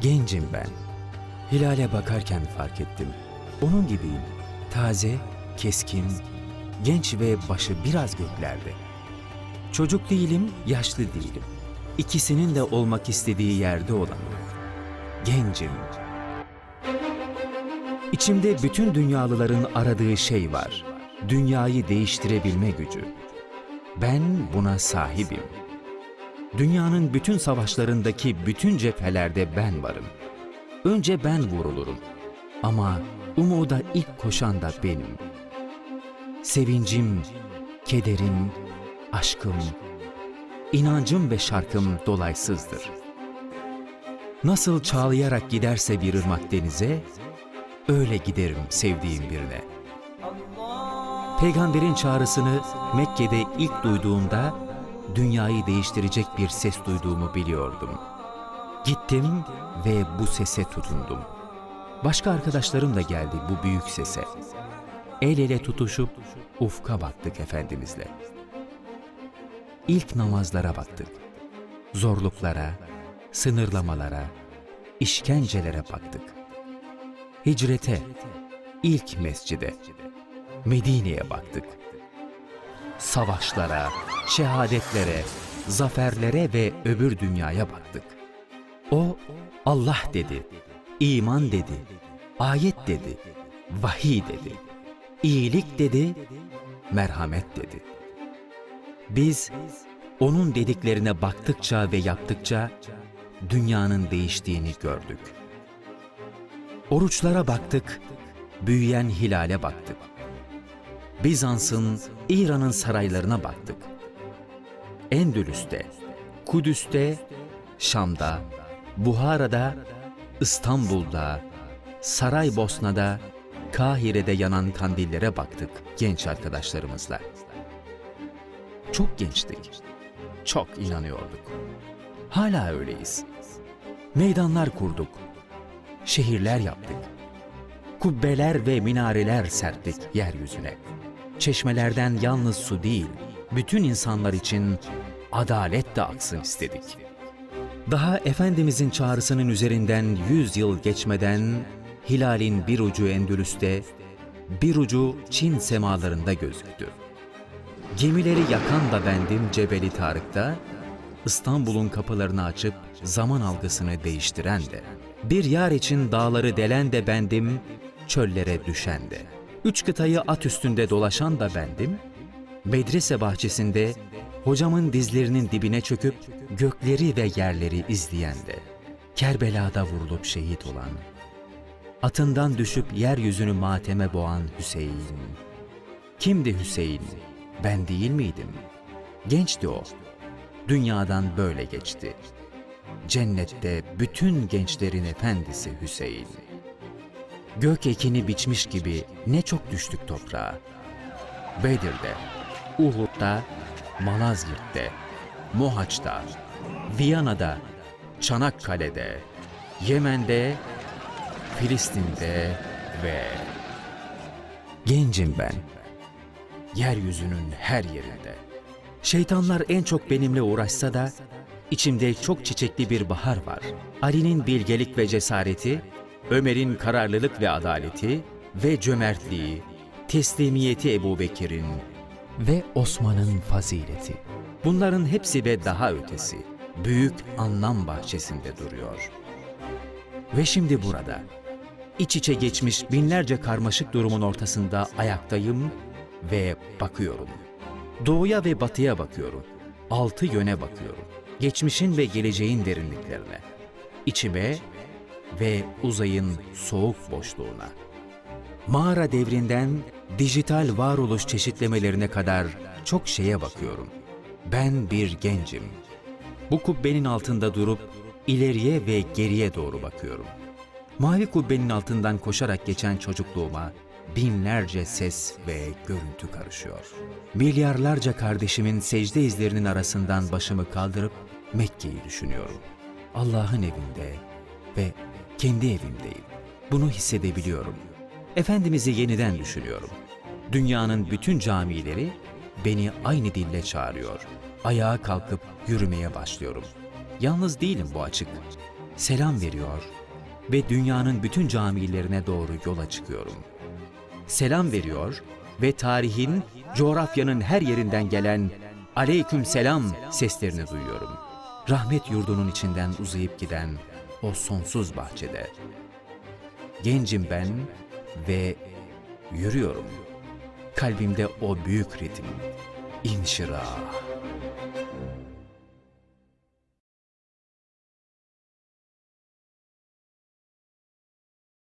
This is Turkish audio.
Gencim ben. Hilale bakarken fark ettim. Onun gibiyim. Taze, keskin, genç ve başı biraz göklerde. Çocuk değilim, yaşlı değilim. İkisinin de olmak istediği yerde olanım. Gencim. İçimde bütün dünyalıların aradığı şey var. Dünyayı değiştirebilme gücü. Ben buna sahibim. Dünyanın bütün savaşlarındaki bütün cephelerde ben varım. Önce ben vurulurum. Ama umuda ilk koşan da benim. Sevincim, kederim, aşkım, inancım ve şarkım dolaysızdır. Nasıl çağlayarak giderse bir ırmak denize, öyle giderim sevdiğim birine. Peygamberin çağrısını Mekke'de ilk duyduğumda dünyayı değiştirecek bir ses duyduğumu biliyordum. Gittim ve bu sese tutundum. Başka arkadaşlarım da geldi bu büyük sese. El ele tutuşup ufka baktık Efendimizle. İlk namazlara baktık. Zorluklara, sınırlamalara, işkencelere baktık. Hicrete, ilk mescide, Medine'ye baktık. Savaşlara, şehadetlere, zaferlere ve öbür dünyaya baktık. O Allah dedi, iman dedi, ayet dedi, vahiy dedi, iyilik dedi, merhamet dedi. Biz onun dediklerine baktıkça ve yaptıkça dünyanın değiştiğini gördük. Oruçlara baktık, büyüyen hilale baktık. Bizans'ın, İran'ın saraylarına baktık. Endülüs'te, Kudüs'te, Şam'da, Buhara'da, İstanbul'da, Saraybosna'da, Kahire'de yanan kandillere baktık genç arkadaşlarımızla. Çok gençtik. Çok inanıyorduk. Hala öyleyiz. Meydanlar kurduk. Şehirler yaptık. Kubbeler ve minareler serptik yeryüzüne. Çeşmelerden yalnız su değil, bütün insanlar için adalet de aksın istedik. Daha Efendimizin çağrısının üzerinden yüz yıl geçmeden hilalin bir ucu Endülüs'te, bir ucu Çin semalarında gözüktü. Gemileri yakan da bendim Cebeli Tarık'ta, İstanbul'un kapılarını açıp zaman algısını değiştiren de. Bir yar için dağları delen de bendim, çöllere düşen de. Üç kıtayı at üstünde dolaşan da bendim, medrese bahçesinde hocamın dizlerinin dibine çöküp gökleri ve yerleri izleyen de. Kerbela'da vurulup şehit olan, atından düşüp yeryüzünü mateme boğan Hüseyin. Kimdi Hüseyin? Ben değil miydim? Gençti o. Dünyadan böyle geçti. Cennette bütün gençlerin efendisi Hüseyin. Gök ekini biçmiş gibi ne çok düştük toprağa. Bedir'de, Uhud'da, Malazgirt'te, Mohaç'ta, Viyana'da, Çanakkale'de, Yemen'de, Filistin'de ve... Gencim ben. Yeryüzünün her yerinde. Şeytanlar en çok benimle uğraşsa da içimde çok çiçekli bir bahar var. Ali'nin bilgelik ve cesareti, Ömer'in kararlılık ve adaleti ve cömertliği, teslimiyeti Ebu Bekir'in ve Osman'ın fazileti. Bunların hepsi ve daha ötesi büyük anlam bahçesinde duruyor. Ve şimdi burada, iç içe geçmiş binlerce karmaşık durumun ortasında ayaktayım ve bakıyorum. Doğuya ve batıya bakıyorum. Altı yöne bakıyorum. Geçmişin ve geleceğin derinliklerine. İçime ve uzayın soğuk boşluğuna. Mağara devrinden dijital varoluş çeşitlemelerine kadar çok şeye bakıyorum. Ben bir gencim. Bu kubbenin altında durup ileriye ve geriye doğru bakıyorum. Mavi kubbenin altından koşarak geçen çocukluğuma binlerce ses ve görüntü karışıyor. Milyarlarca kardeşimin secde izlerinin arasından başımı kaldırıp Mekke'yi düşünüyorum. Allah'ın evinde ve kendi evimdeyim. Bunu hissedebiliyorum. Efendimiz'i yeniden düşünüyorum. Dünyanın bütün camileri beni aynı dille çağırıyor. Ayağa kalkıp yürümeye başlıyorum. Yalnız değilim bu açık. selam veriyor ve dünyanın bütün camilerine doğru yola çıkıyorum. Selam veriyor ve tarihin, coğrafyanın her yerinden gelen aleyküm selam seslerini duyuyorum. Rahmet yurdunun içinden uzayıp giden o sonsuz bahçede. Gencim ben ve yürüyorum. Kalbimde o büyük ritim, inşirah.